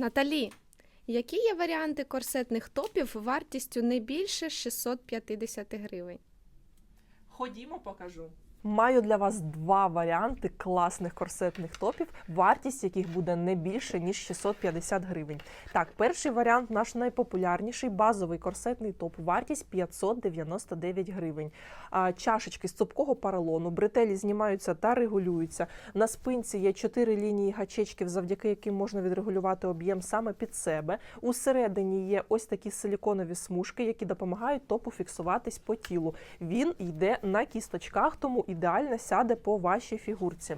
Наталі, які є варіанти корсетних топів вартістю не більше 650 гривень? Ходімо, покажу. Маю для вас два варіанти класних корсетних топів, вартість яких буде не більше ніж 650 гривень. Так, перший варіант наш найпопулярніший базовий корсетний топ. Вартість 599 гривень. Чашечки з цупкого поролону, бретелі знімаються та регулюються. На спинці є чотири лінії гачечків, завдяки яким можна відрегулювати об'єм саме під себе. Усередині є ось такі силіконові смужки, які допомагають топу фіксуватись по тілу. Він йде на кісточках, тому ідеально сяде по вашій фігурці.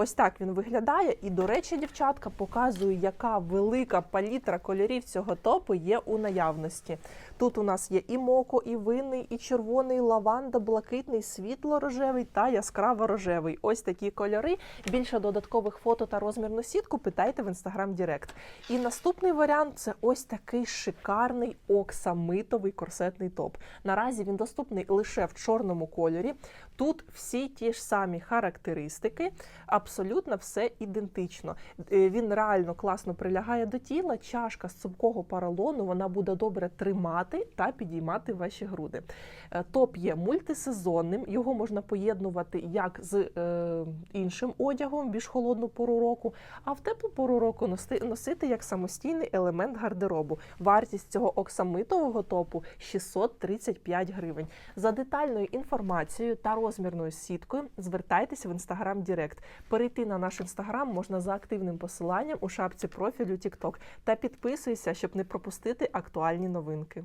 Ось так він виглядає. І, до речі, дівчатка показую, яка велика палітра кольорів цього топу є у наявності. Тут у нас є і моко, і винний, і червоний, лаванда, блакитний, світло-рожевий та яскраво-рожевий. Ось такі кольори. Більше додаткових фото та розмірну сітку питайте в інстаграм Директ. І наступний варіант це ось такий шикарний оксамитовий корсетний топ. Наразі він доступний лише в чорному кольорі. Тут всі ті ж самі характеристики, абсолютно все ідентично. Е, Він реально класно прилягає до тіла. Чашка з цупкого поролону вона буде добре тримати та підіймати ваші груди. Е, Топ є мультисезонним, його можна поєднувати як з е, іншим одягом, більш холодну пору року, а в теплу пору року носи- носити як самостійний елемент гардеробу. Вартість цього оксамитового топу 635 гривень. За детальною інформацією та розмірною сіткою звертайтеся в інстаграм Дірект. Перейти на наш інстаграм можна за активним посиланням у шапці профілю TikTok та підписуйся, щоб не пропустити актуальні новинки.